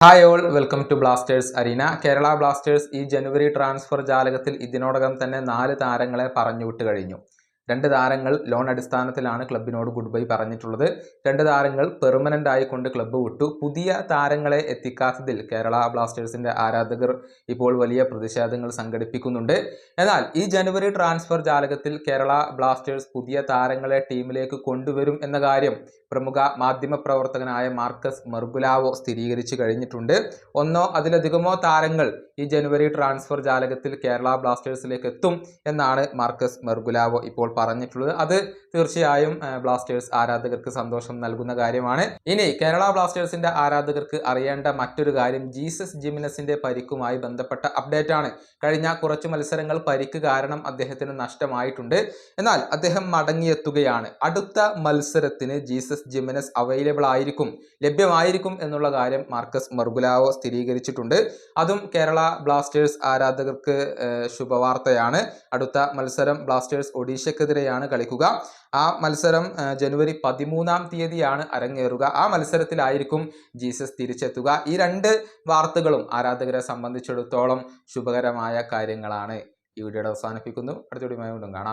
Hi all welcome to Blasters arena Kerala Blasters ഈ ജനുവരി transfer ജാലകത്തിൽ ഇതിനോടകം തന്നെ നാല് താരങ്ങളെ പറഞ്ഞുവിട്ട് കഴിഞ്ഞു. രണ്ട് താരങ്ങൾ ലോൺ അടിസ്ഥാനത്തിലാണ് ക്ലബിനോട് ഗുഡ് ബൈ പറഞ്ഞിട്ടുള്ളത്. രണ്ട് താരങ്ങൾ പെർമനന്റ് ആയിക്കൊണ്ട് ക്ലബ്ബ് വിട്ടു. പുതിയ താരങ്ങളെ എത്തിക്കാത്തതിൽ കേരള ബ്ലാസ്റ്റേഴ്സിന്റെ ആരാധകർ ഇപ്പോൾ വലിയ പ്രതിഷേധങ്ങൾ സംഘടിപ്പിക്കുന്നുണ്ട്. എന്നാൽ ഈ ജനുവരി ട്രാൻസ്ഫർ ജാലകത്തിൽ കേരള ബ്ലാസ്റ്റേഴ്സ് പുതിയ താരങ്ങളെ ടീമിലേക്ക് കൊണ്ടുവരും എന്ന കാര്യം പ്രമുഖ മാധ്യമപ്രവർത്തകനായ മാർക്കസ് മെർഗുലാവോ സ്ഥിരീകരിച്ചു കഴിഞ്ഞിട്ടുണ്ട്. ഒന്നോ അതിലധികമോ താരങ്ങൾ ഈ ജനുവരി ട്രാൻസ്ഫർ ജാലകത്തിൽ കേരള ബ്ലാസ്റ്റേഴ്സിലേക്ക് എത്തും എന്നാണ് മാർക്കസ് മെർഗുലാവോ ഇപ്പോൾ പറഞ്ഞിട്ടുള്ളത്. അത് തീർച്ചയായും ബ്ലാസ്റ്റേഴ്സ് ആരാധകർക്ക് സന്തോഷം നൽകുന്ന കാര്യമാണ്. ഇനി കേരള ബ്ലാസ്റ്റേഴ്സിന്റെ ആരാധകർക്ക് അറിയേണ്ട മറ്റൊരു കാര്യം ജീസസ് ജിമിനസിന്റെ പരിക്കുമായി ബന്ധപ്പെട്ട അപ്ഡേറ്റ് ആണ് കഴിഞ്ഞ കുറച്ച് മത്സരങ്ങൾ പരിക്ക് കാരണം അദ്ദേഹത്തിന് നഷ്ടമായിട്ടുണ്ട്. എന്നാൽ അദ്ദേഹം മടങ്ങിയെത്തുകയാണ്. അടുത്ത മത്സരത്തിന് ജീസസ് ജിമിനസ് അവൈലബിൾ ആയിരിക്കും ലഭ്യമായിരിക്കും എന്നുള്ള കാര്യം മാർക്കസ് മർഗുലാവോ സ്ഥിരീകരിച്ചിട്ടുണ്ട്. അതും കേരള ബ്ലാസ്റ്റേഴ്സ് ആരാധകർക്ക് ശുഭവാർത്തയാണ്. അടുത്ത മത്സരം ബ്ലാസ്റ്റേഴ്സ് ഒഡീഷയ്ക്കെതിരെയാണ് കളിക്കുക. ആ മത്സരം ജനുവരി പതിമൂന്നാം തീയതിയാണ് അരങ്ങേറുക. ആ മത്സരത്തിലായിരിക്കും ജീസസ് തിരിച്ചെത്തുക. ഈ രണ്ട് വാർത്തകളും ആരാധകരെ സംബന്ധിച്ചിടത്തോളം ശുഭകരമായ കാര്യങ്ങളാണ്. ഈ വീഡിയോയുടെ അവസാനിപ്പിക്കുന്നു. അടുത്ത വീണ്ടും കാണാം.